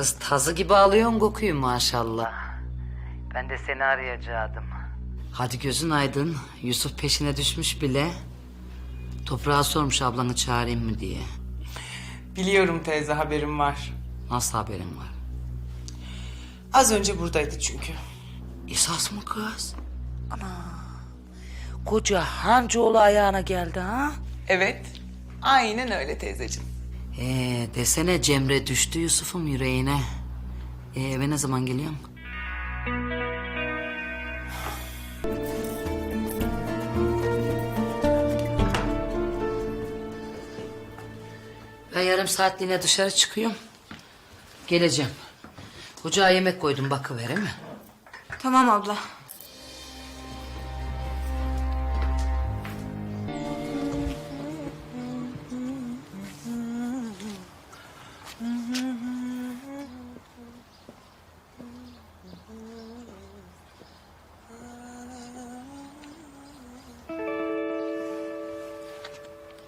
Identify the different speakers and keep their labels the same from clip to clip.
Speaker 1: Kız tazı gibi alıyorsun kokuyu maşallah. Ben de seni arayacaktım. Hadi gözün aydın. Yusuf peşine düşmüş bile. Toprağa sormuş ablanı çağırayım mı diye.
Speaker 2: Biliyorum teyze haberim var.
Speaker 1: Nasıl haberin var?
Speaker 2: Az önce buradaydı çünkü.
Speaker 1: İsas mı kız?
Speaker 3: Koca Hancıoğlu ayağına geldi ha?
Speaker 2: Evet. Aynen öyle teyzeciğim.
Speaker 1: Ee, desene Cemre düştü Yusuf'un yüreğine. Ee, eve ne zaman geliyorsun? Ben yarım saatliğine dışarı çıkıyorum. Geleceğim. Ocağa yemek koydum bakıver mi?
Speaker 4: Tamam abla.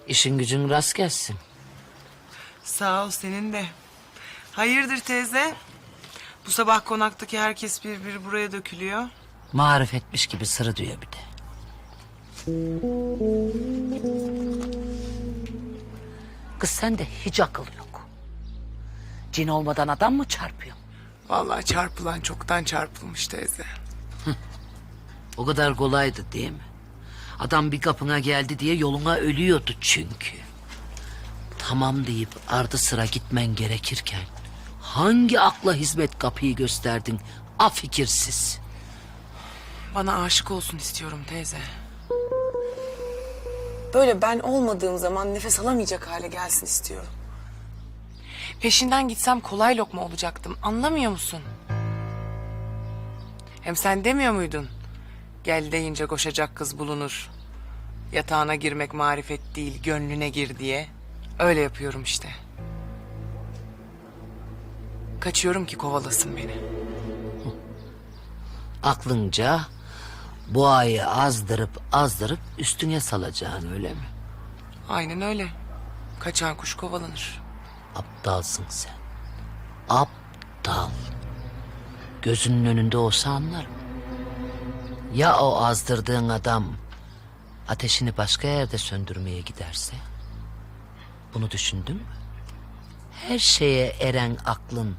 Speaker 1: İşin gücün rast gelsin.
Speaker 2: Sağ ol senin de. Hayırdır teyze? Bu sabah konaktaki herkes bir bir buraya dökülüyor.
Speaker 1: Marif etmiş gibi sırı diyor bir de.
Speaker 3: Kız sende hiç akıl yok. Cin olmadan adam mı çarpıyor?
Speaker 2: Vallahi çarpılan çoktan çarpılmış teyze.
Speaker 1: O kadar kolaydı değil mi? Adam bir kapına geldi diye yoluna ölüyordu çünkü. Tamam deyip ardı sıra gitmen gerekirken... ...hangi akla hizmet kapıyı gösterdin afikirsiz.
Speaker 2: Bana aşık olsun istiyorum teyze. Böyle ben olmadığım zaman nefes alamayacak hale gelsin istiyorum. Peşinden gitsem kolay lokma olacaktım. Anlamıyor musun? Hem sen demiyor muydun? Gel deyince koşacak kız bulunur. Yatağına girmek marifet değil, gönlüne gir diye. Öyle yapıyorum işte. Kaçıyorum ki kovalasın beni.
Speaker 1: Aklınca boğayı azdırıp azdırıp üstüne salacaksın öyle mi?
Speaker 2: Aynen öyle. Kaçan kuş kovalanır.
Speaker 1: Aptalsın sen. Aptal. Gözünün önünde olsa anlarım. Ya o azdırdığın adam ateşini başka yerde söndürmeye giderse? Bunu düşündün mü? Her şeye eren aklın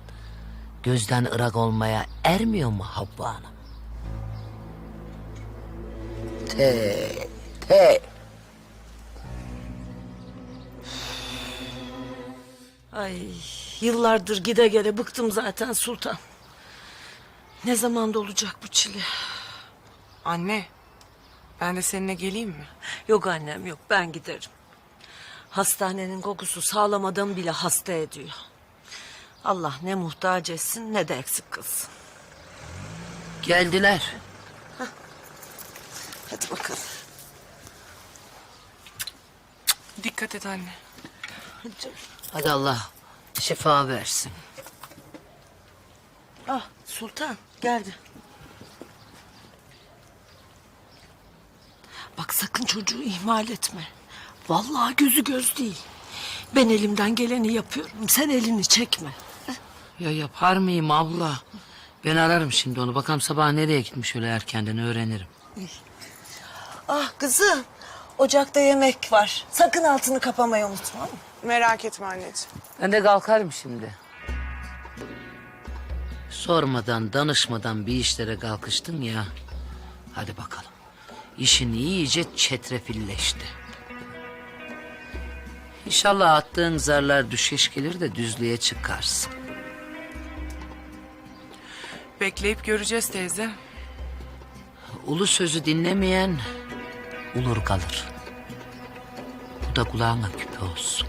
Speaker 1: gözden ırak olmaya ermiyor mu Havva Hanım? Te, te.
Speaker 3: Ay yıllardır gide gele bıktım zaten sultan. Ne zamanda olacak bu çile?
Speaker 2: Anne, ben de seninle geleyim mi?
Speaker 3: Yok annem yok ben giderim. Hastanenin kokusu sağlam adamı bile hasta ediyor. Allah ne muhtaç etsin ne de eksik kılsın.
Speaker 1: Geldiler.
Speaker 3: Hadi bakalım.
Speaker 2: Dikkat et anne.
Speaker 3: Hadi
Speaker 1: Allah şifa versin.
Speaker 3: Ah sultan geldi. Bak sakın çocuğu ihmal etme. Vallahi gözü göz değil. Ben elimden geleni yapıyorum. Sen elini çekme.
Speaker 1: Ya yapar mıyım abla? Ben ararım şimdi onu. Bakalım sabah nereye gitmiş öyle erkenden öğrenirim.
Speaker 3: Ah kızım. Ocakta yemek var. Sakın altını kapamayı unutma.
Speaker 2: Merak etme anneciğim.
Speaker 1: Ben de kalkarım şimdi. Sormadan, danışmadan bir işlere kalkıştın ya. Hadi bakalım. İşin iyice çetrefilleşti. İnşallah attığın zarlar düşeş gelir de düzlüğe çıkarsın.
Speaker 2: Bekleyip göreceğiz teyze.
Speaker 1: Ulu sözü dinlemeyen ulur kalır. Bu da kulağına küpe olsun.